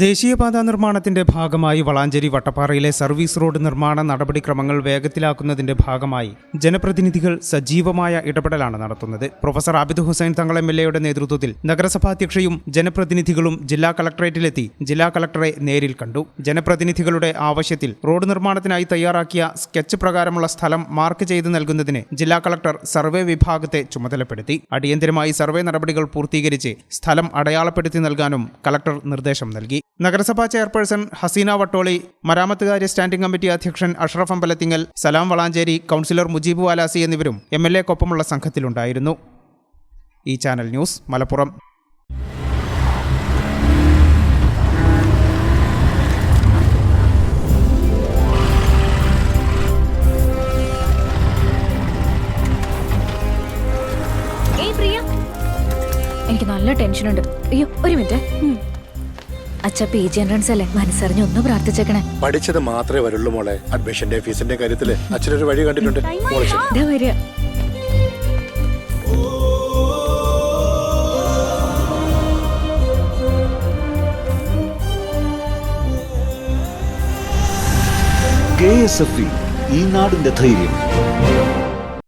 ദേശീയപാത നിർമ്മാണത്തിന്റെ ഭാഗമായി വളാഞ്ചേരി വട്ടപ്പാറയിലെ സർവീസ് റോഡ് നിർമ്മാണ നടപടിക്രമങ്ങൾ വേഗത്തിലാക്കുന്നതിന്റെ ഭാഗമായി ജനപ്രതിനിധികൾ സജീവമായ ഇടപെടലാണ് നടത്തുന്നത്. Professor Abid Hussain Thangal M L എയുടെ നേതൃത്വത്തിൽ നഗരസഭാധ്യക്ഷയും ജനപ്രതിനിധികളും ജില്ലാ കളക്ടറേറ്റിലെത്തി ജില്ലാ കളക്ടറെ നേരിൽ കണ്ടു. ജനപ്രതിനിധികളുടെ ആവശ്യത്തിൽ റോഡ് നിർമ്മാണത്തിനായി തയ്യാറാക്കിയ സ്കെച്ച് പ്രകാരമുള്ള സ്ഥലം മാർക്ക് ചെയ്ത് നൽകുന്നതിന് ജില്ലാ കളക്ടർ സർവേ വിഭാഗത്തെ ചുമതലപ്പെടുത്തി. അടിയന്തരമായി സർവേ നടപടികൾ പൂർത്തീകരിച്ച് സ്ഥലം അടയാളപ്പെടുത്തി നൽകാനും കളക്ടർ നിർദ്ദേശം നൽകി. നഗരസഭാ ചെയർപേഴ്സൺ ഹസീന വട്ടോളി മരാമത്തുകാര്യ സ്റ്റാൻഡിംഗ് കമ്മിറ്റി അധ്യക്ഷൻ അഷ്റഫ് അമ്പലത്തിങ്ങൽ സലാം വളാഞ്ചേരി കൗൺസിലർ മുജീബ് വാലാസി എന്നിവരും എം എൽ എക്കൊപ്പമുള്ള സംഘത്തിലുണ്ടായിരുന്നു. ഈ ചാനൽ ന്യൂസ് മലപ്പുറം. എനിക്ക് നല്ല ടെൻഷനുണ്ട്. അയ്യോ ഒരു മിനിറ്റ്. അച്ഛ പി ജി എൻട്രൻസ് അല്ലേ? മനസ്സറിഞ്ഞ് ഒന്ന് പ്രാർത്ഥിച്ചേക്കണേ. പഠിച്ചത് മാത്രമേ വരുള്ളൂ മോളെ. അഡ്മിഷന്റെ ഫീസിന്റെ കാര്യത്തിൽ അച്ഛനൊരു വഴി കണ്ടിട്ടുണ്ട്. മോളെ ചെല്ല്. ഇതാ വരിക. കെ എസ് എഫ് ഇ ഈ നാടിന്റെ ധൈര്യം.